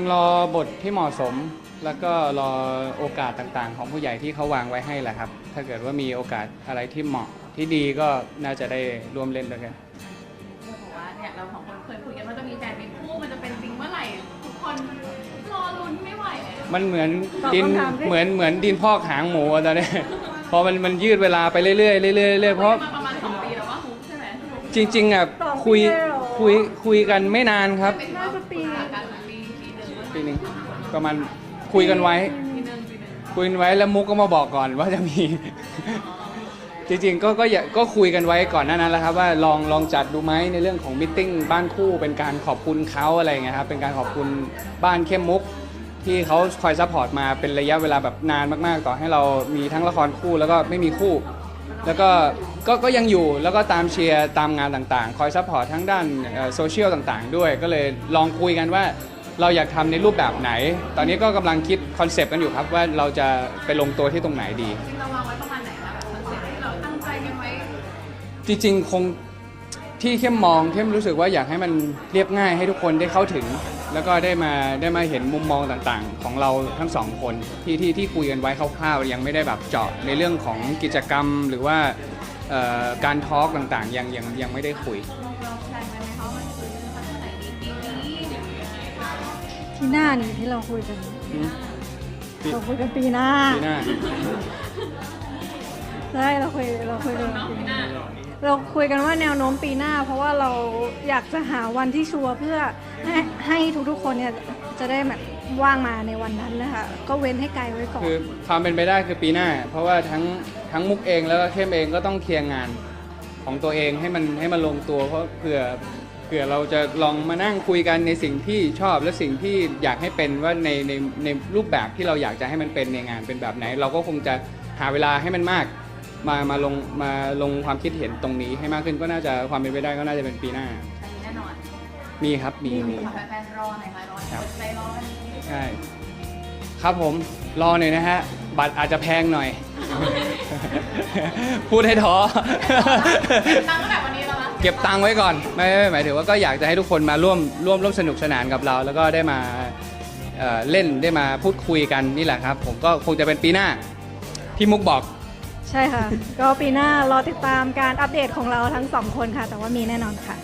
งๆ รอบทที่เหมาะสม แล้วก็รอโอกาสต่างๆ ของผู้ใหญ่ที่เขาวางไว้ให้แหละครับ ถ้าเกิดว่ามีโอกาสอะไรที่เหมาะที่ดีก็น่าจะได้ร่วมเล่นด้วยกันบอกว่าเนี่ยเราสองคนเคยคุยกันว่าจะมีแฟนเป็นคู่มันจะเป็นจริงเมื่อไหร่ทุกคนรอลุ้นไม่ไหวเลยมันเหมือนดินเหมือนเหมือนดินพอกหางหมูอะตอนนี้ พอมันมันยืดเวลาไปเรื่อยๆเรื่อยๆเรื่อยๆเพราะ มาประมาณสองปีแล้วว่าฮุกใช่ไหมจริงๆอะคุยคุยคุยกันไม่นานครับ เป็นน่าจะปี กัน ปีหนึ่งปีหนึ่งประมาณคุยกันไว้ คุยกันไว้แล้วมุกก็มาบอกก่อนว่าจะมี จริงๆก็ก็อย่าก็คุยกันไว้ก่อนหน้านั้นแล้วครับว่าลองลองจัดดูไหมในเรื่องของมิทติ้งบ้านคู่เป็นการขอบคุณเขาอะไรเงี้ยครับเป็นการขอบคุณบ้านเข้มมุกที่เขาคอยซัพพอร์ตมาเป็นระยะเวลาแบบนานมากๆ ต่อให้เรามีทั้งละครคู่แล้วก็ไม่มีคู่ แล้วก็ก็ก็ยังอยู่แล้วก็ตามเชียร์ตามงานต่างๆ คอยซัพพอร์ตทั้งด้านโซเชียลต่างๆ ด้วย ก็เลยลองคุยกันว่า เราอยากทำในรูปแบบไหน ตอนนี้ก็กำลังคิดคอนเซปต์กันอยู่ครับว่าเราจะไปลงตัวที่ตรงไหนดีจริงเราวางไว้ประมาณไหนคะคอนเซปต์ที่เราตั้งใจกันไว้จริง ๆ คงที่เข้มมองเข้มรู้สึกว่าอยากให้มันเรียบง่ายให้ทุกคนได้เข้าถึง แล้วก็ได้มาได้มาเห็นมุมมองต่างๆ ของเราทั้งสองคนที่ที่ที่คุยกันไว้คร่าวๆยังไม่ได้แบบเจาะในเรื่องของกิจกรรมหรือว่าการทอล์กต่างๆ ยังยังยังไม่ได้คุย ที่หน้านี่ที่เราคุยกันอืมปีเราคุยกันปีหน้าปีหน้าใช่เราคุยเราคุยกันเนาะปีปีหหน้าน้า เราคุยกันว่าแนวโน้มปีหน้า เพราะว่าเราอยากจะหาวันที่ชัวร์เพื่อให้ให้ทุกๆคนเนี่ยจะได้แบบว่างมาในวันนั้นนะคะก็เว้นให้ไกลไว้ก่อน คือความเป็นไปได้คือปีหน้า เพราะว่าทั้งทั้งมุกเองแล้วก็เข้มเองก็ต้องเคลียร์งานของตัวเองให้มันให้มันลงตัวเพราะเผื่อเผื่อเราจะลองมานั่งคุยกันในสิ่งที่ชอบและสิ่งที่อยากให้เป็นว่าในในในรูปแบบที่เราอยากจะให้มันเป็นในงานเป็นแบบไหน เราก็คงจะหาเวลาให้มันมาก มามาลงมาลงความคิดเห็นตรงนี้ให้มากขึ้นก็น่าจะความเป็นไปได้ก็น่าจะเป็นปีหน้า อันนี้แน่นอนมีครับมีมี ขอแฟนๆรอหน่อยค่ะรอครับ ใจรอกันใช่ครับผมรอหน่อยนะฮะ บัตรอาจจะแพงหน่อย พูดให้ท้อ ตั้งตั้งแต่วันนี้แล้วนะ เก็บตังไว้ก่อนไม่ไม่หมายถึงว่าก็อยากจะให้ทุกคนมาร่วมร่วมร่วมสนุกสนานกับเรา แล้วก็ได้มาเเล่นได้มาพูดคุยกันนี่แหละครับ ผมก็คงจะเป็นปีหน้าที่มุกบอก ใช่ค่ะ ก็ปีหน้ารอติดตามการอัปเดตของเราทั้งสองคนค่ะ แต่ว่ามีแน่นอนค่ะ